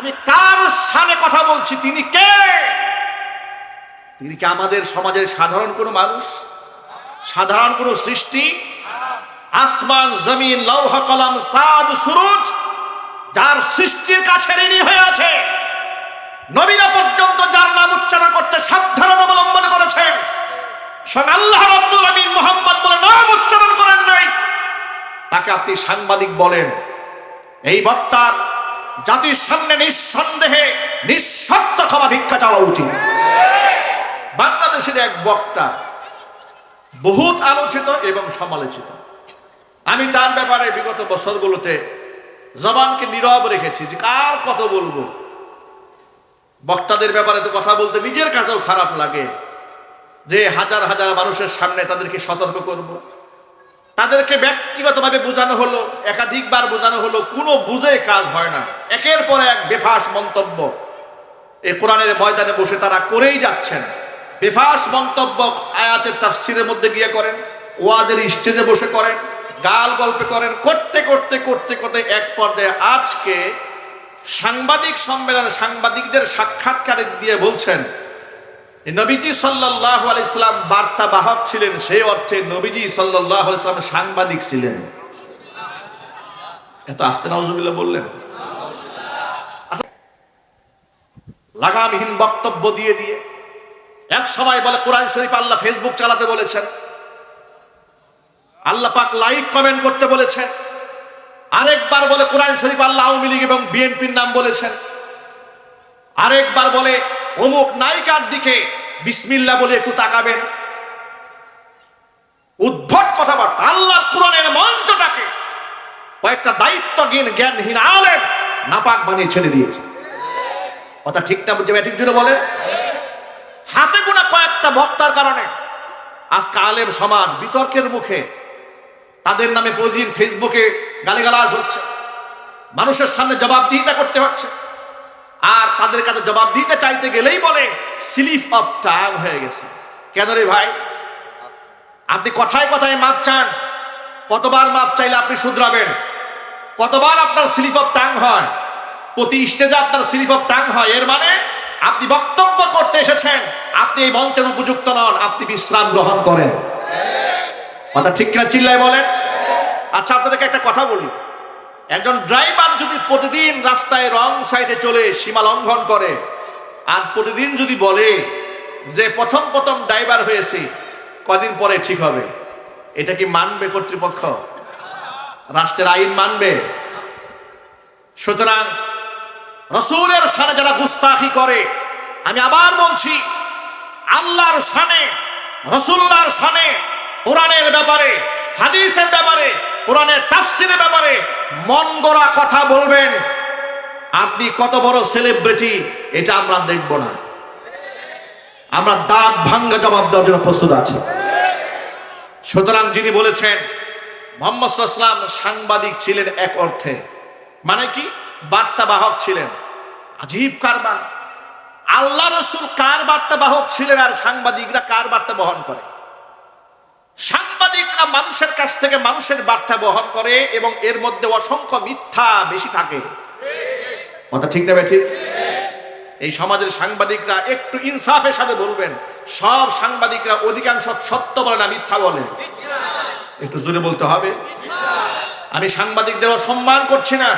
আমি কার সামনে কথা বলছি, তিনি কে? তিনি কি আমাদের সমাজের সাধারণ কোনো মানুষ? সাধারণ কোনো সৃষ্টি? আসমান, জমিন, লৌহ, কলম সাদ সুরুজ, যার সৃষ্টির কাছে ঋণী হয়ে আছে। নবীরা পর্যন্ত যার নাম উচ্চারণ করতে সাবধানতা অবলম্বন করেছেন আল্লাহ রব্বুল আমিন মোহাম্মদ বলে নাম উচ্চারণ করেন নাই। তাকে আপনি সাংবাদিক বলেন। এই বক্তার জাতির সামনে নিঃসন্দেহে, নিঃশর্ত ক্ষমা ভিক্ষা চাওয়া উচিত। বাংলাদেশের এক বক্তা বহুত আলোচিত এবং সমালোচিত। আমি তার ব্যাপারে বিগত বছরগুলোতে জবানকে নীরব রেখেছি যে কার কত বলব। বক্তাদের ব্যাপারে তো কথা বলতে নিজের কাছেও খারাপ লাগে যে হাজার হাজার মানুষের সামনে তাদেরকে সতর্ক করব। তাদেরকে ব্যক্তিগতভাবে বোঝানো হলো, একাধিকবার বোঝানো হলো, কোনো বুঝে কাজ হয় না। একের পর এক বেফাস মন্তব্য। এ কোরআনের ময়দানে বসে তারা করেই যাচ্ছেন। বেফাস মন্তব্য আয়াতের তাফসিরের মধ্যে গিয়ে করেন, ওয়াজের স্টেজে বসে করেন, গাল গল্পে করেন, করতে করতে করতে করতে এক পর্যায়ে আজকে সাংবাদিক সম্মেলন সাংবাদিকদের সাক্ষাৎকারে দিয়ে বলছেন নবীজি সাল্লাহ বার্তা বাহক ছিলেন, সেই অর্থে নবীজি সাল্লাহ আলাইসাল্লাম সাংবাদিক ছিলেন। এত আস্তে নজুবিল্লা বললেন। লাগামহীন বক্তব্য দিয়ে দিয়ে এক সময় বলে, কোরআন শরীফ আল্লাহ ফেসবুক চালাতে বলেছেন, আল্লাহ পাক লাইক কমেন্ট করতে বলেছেন, আরেকবার বলে, কোরআন শরীফ আল্লাহ আওয়ামী লীগ এবং বিএনপির নাম বলেছেন। আরেকবার বলে, অমুক নায়িকার দিকে বিসমিল্লা বলে একটু তাকাবেন। উদ্ভট কথাবার্তা, আল্লাহর কোরআনের মঞ্চটাকে কয়েকটা দায়িত্বজ্ঞান জ্ঞানহীন আলেম নাপাক বানিয়ে ছেড়ে দিয়েছে। কথা ঠিক না বুঝে ঠিক জুড়ে বলে হাতে গোনা কয়েকটা বক্তার কারণে আজকে আলেম সমাজ বিতর্কের মুখে তাদের নামে প্রতিদিন ফেসবুকে গালিগালাজ হচ্ছে। মানুষের সামনে জবাবদিহিতা করতে হচ্ছে। আর তাদের কাছে জবাব দিতে চাইতে গেলেই বলে, স্লিপ অফ টাং হয়ে গেছে। কেন রে ভাই? আপনি কথায় কথায় মাপ চান। কতবার মাপ চাইলে আপনি শুধরাবেন? কতবার আপনার স্লিপ অফ টাং হয়? প্রতি স্টেজে আপনার স্লিপ অফ টাং হয়। এর মানে আপনি বক্তব্য করতে এসেছেন। আপনি এই মঞ্চের উপযুক্ত নন। আপনি বিশ্রাম গ্রহণ করেন। কথা ঠিক কিনা চিল্লায় বলেন? আচ্ছা আপনাদেরকে একটা কথা বলি। একজন ড্রাইভার যদি প্রতিদিন রাস্তায় রং সাইডে চলে, সীমা লঙ্ঘন করে, আর প্রতিদিন যদি বলে যে প্রথম প্রথম ড্রাইভার হয়েছে, কদিন পরে ঠিক হবে, এটা কি মানবে কর্তৃপক্ষ? রাষ্ট্রের আইন মানবে? সুতরাং রসুলের সানে যারা গুস্তাখি করে, আমি আবার বলছি, আল্লাহর সানে রসুল্লার সানে, কোরআনের ব্যাপারে, হাদিসের ব্যাপারে কোরআনের তাফসিরের ব্যাপারে মন গড়া কথা বলবেন। আপনি কত বড় সেলিব্রিটি এটা আমরা দেখব না। আমরা দাঁত ভাঙ্গা জবাব দেওয়ার জন্য প্রস্তুত আছি। সুতরাং যিনি বলেছেন, মোহাম্মদ সাল্লাম সাংবাদিক ছিলেন এক অর্থে। মানে কি? বার্তাবাহক ছিলেন। আজীব কারবার। আল্লাহ রসুল কার বার্তাবাহক ছিলেন আর সাংবাদিকরা কার বার্তা বহন করে? সাংবাদিকরা মানুষের কাছ থেকে মানুষের বার্তা বহন করে এবং এর মধ্যে অসংখ্য মিথ্যা বেশি থাকে। কথা ঠিক না ঠিক? এই সমাজের সাংবাদিকরা একটু ইনসাফের সাথে বলবেন। সব সাংবাদিকরা অধিকাংশ সত্য বলে না, মিথ্যা বলে। একটু জোরে বলতে হবে। আমি সাংবাদিকদের সম্মান করছি না।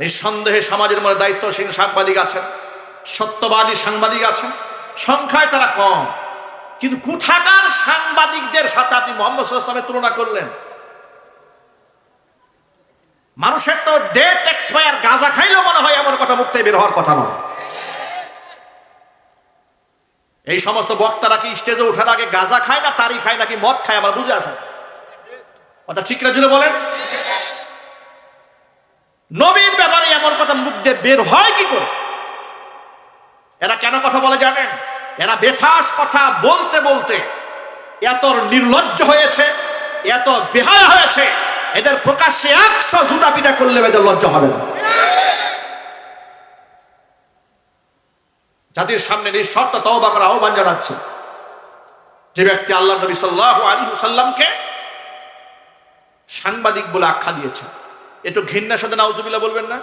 নিঃসন্দেহে সমাজের মধ্যে দায়িত্বশীল সাংবাদিক আছেন। সত্যবাদী সাংবাদিক আছেন। সংখ্যায় তারা কম। কিন্তু কোথাকার সাংবাদিকদের সাথে আপনি মোহাম্মদ সাল্লামের তুলনা করলেন? মানুষের তো ডেট এক্সপায়ার গাঁজা খাইলেও মনে হয় এমন কথা মুক্তি বের হওয়ার কথা নয়। এই সমস্ত বক্তারা কি স্টেজে ওঠার আগে গাঁজা খায় না তারি খায় নাকি মদ খায়? আমার বুঝে আসেন। ওটা ঠিক না জুড়ে বলেন? নবীর ব্যাপারে এমন কথা মুখ দিয়ে বের হয় কি করে? এরা কেন কথা বলে এরা বেফাস কথা বলতে বলতে এত নির্লজ্জ হয়েছে, এত বেহায়া হয়েছে, এদের প্রকাশ্যে একশো জুতা পিটা করলে এদের লজ্জা হবে না। জাতির সামনে নিঃশর্ত তওবা করা আহ্বান জানাচ্ছে। যে ব্যক্তি আল্লাহ নবী সাল্লাহ আলী সাল্লামকে সাংবাদিক বলে আখ্যা দিয়েছে। একটু ঘৃণার সাথে নাউজুবিল্লাহ বলবেন না?